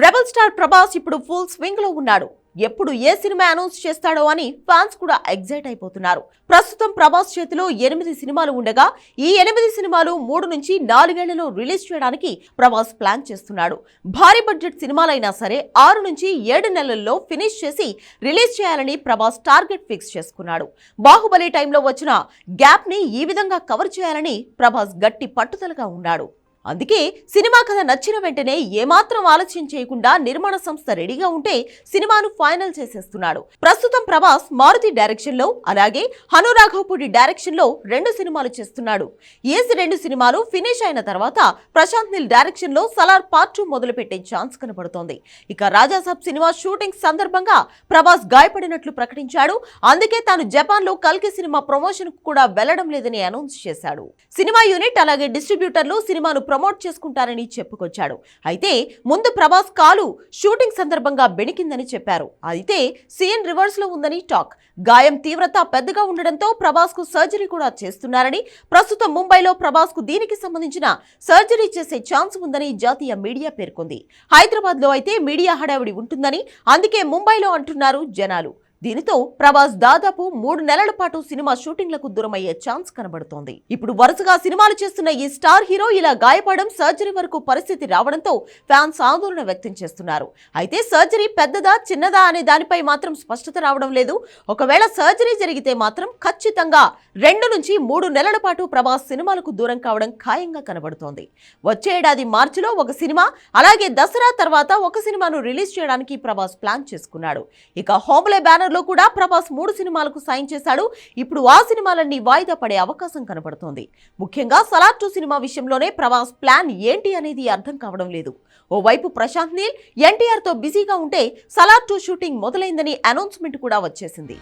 Rebel star Prabhas ఇప్పుడు full స్వింగ్లో ఉన్నాడు. ఎప్పుడు ఏ సినిమా అనౌన్స్ చేస్తాడో అని ఫ్యాన్స్ కూడా ఎగ్జైట్ అయిపోతున్నారు. ప్రస్తుతం ప్రభాస్ చేతిలో ఎనిమిది సినిమాలు ఉండగా ఈ ఎనిమిది సినిమాలు మూడు నుంచి నాలుగేళ్ళలో రిలీజ్ చేయడానికి ప్రభాస్ ప్లాన్ చేస్తున్నాడు. భారీ బడ్జెట్ సినిమాలైనా సరే ఆరు నుంచి ఏడు నెలల్లో ఫినిష్ చేసి రిలీజ్ చేయాలని ప్రభాస్ టార్గెట్ ఫిక్స్ చేసుకున్నాడు. బాహుబలి టైంలో వచ్చిన గ్యాప్ని ఈ విధంగా కవర్ చేయాలని ప్రభాస్ గట్టి పట్టుదలగా ఉన్నాడు. అందుకే సినిమా కథ నచ్చిన వెంటనే ఏమాత్రం ఆలస్యం చేయకుండా నిర్మాణ సంస్థ రెడీగా ఉంటే సినిమాను ఫైనల్ చేసేస్తున్నాడు. ప్రస్తుతం ప్రభాస్ మారుతి డైరెక్షన్లో అలాగే హనురాఘవపూడి డైరెక్షన్లో రెండు సినిమాలు చేస్తున్నాడు. ఏసి రెండు సినిమాలు ఫినిష్ అయిన తర్వాత ప్రశాంత్ నిల్ డైరెక్షన్లో సలార్ పార్ట్ టూ మొదలు పెట్టే ఛాన్స్ కనబడుతోంది. ఇక రాజాసాబ్ సినిమా షూటింగ్ సందర్భంగా ప్రభాస్ గాయపడినట్లు ప్రకటించాడు. అందుకే తాను జపాన్లో కల్కి సినిమా ప్రమోషన్ కూడా వెళ్ళడం లేదని అనౌన్స్ చేశాడు. సినిమా యూనిట్ అలాగే డిస్ట్రిబ్యూటర్లు సినిమాను ప్రమోట్ చేసుకుంటారని చెప్పుకొచ్చాడు. అయితే ముందు ప్రభాస్ కాలు షూటింగ్ సందర్భంగా బెణికిందని చెప్పారు. అయితే సీన్ రివర్స్లో ఉందని టాక్. గాయం తీవ్రత పెద్దగా ఉండడంతో ప్రభాస్కు సర్జరీ కూడా చేస్తున్నారని ప్రస్తుతం ముంబైలో ప్రభాస్కు దీనికి సంబంధించిన సర్జరీ చేసే ఛాన్స్ ఉందని జాతీయ మీడియా పేర్కొంది. హైదరాబాద్లో అయితే మీడియా హడావిడి ఉంటుందని అందుకే ముంబైలో అంటున్నారు జనాలు. దీనితో ప్రభాస్ దాదాపు మూడు నెలల పాటు సినిమా షూటింగ్లకు దూరమయ్యే ఛాన్స్ కనబడుతోంది. ఇప్పుడు వరుసగా సినిమాలు చేస్తున్న ఈ స్టార్ హీరో ఇలా గాయపడడం సర్జరీ వరకు పరిస్థితి రావడంతో ఫ్యాన్స్ ఆందోళన వ్యక్తం చేస్తున్నారు. అయితే సర్జరీ పెద్దదా చిన్నదా అనే దానిపై మాత్రం స్పష్టత రావడం లేదు. ఒకవేళ సర్జరీ జరిగితే మాత్రం ఖచ్చితంగా రెండు నుంచి మూడు నెలల పాటు ప్రభాస్ సినిమాలకు దూరం కావడం ఖాయంగా కనబడుతోంది. వచ్చే ఏడాది మార్చిలో ఒక సినిమా అలాగే దసరా తర్వాత ఒక సినిమాను రిలీజ్ చేయడానికి ప్రభాస్ ప్లాన్ చేసుకున్నాడు. ఇక హోమ్లే బ్యానర్ త్వరలో కూడా ప్రభాస్ మూడు సినిమాలకు సైన్ చేశాడు. ఇప్పుడు ఆ సినిమాలన్నీ వాయిదా పడే అవకాశం కనబడుతోంది. ముఖ్యంగా సలార్ టూ సినిమా విషయంలోనే ప్రభాస్ ప్లాన్ ఏంటి అనేది అర్థం కావడం లేదు. ఓవైపు ప్రశాంత్ నీల్ ఎన్టీఆర్తో బిజీగా ఉంటే సలార్ టూ షూటింగ్ మొదలైందని అనౌన్స్మెంట్ కూడా వచ్చేసింది.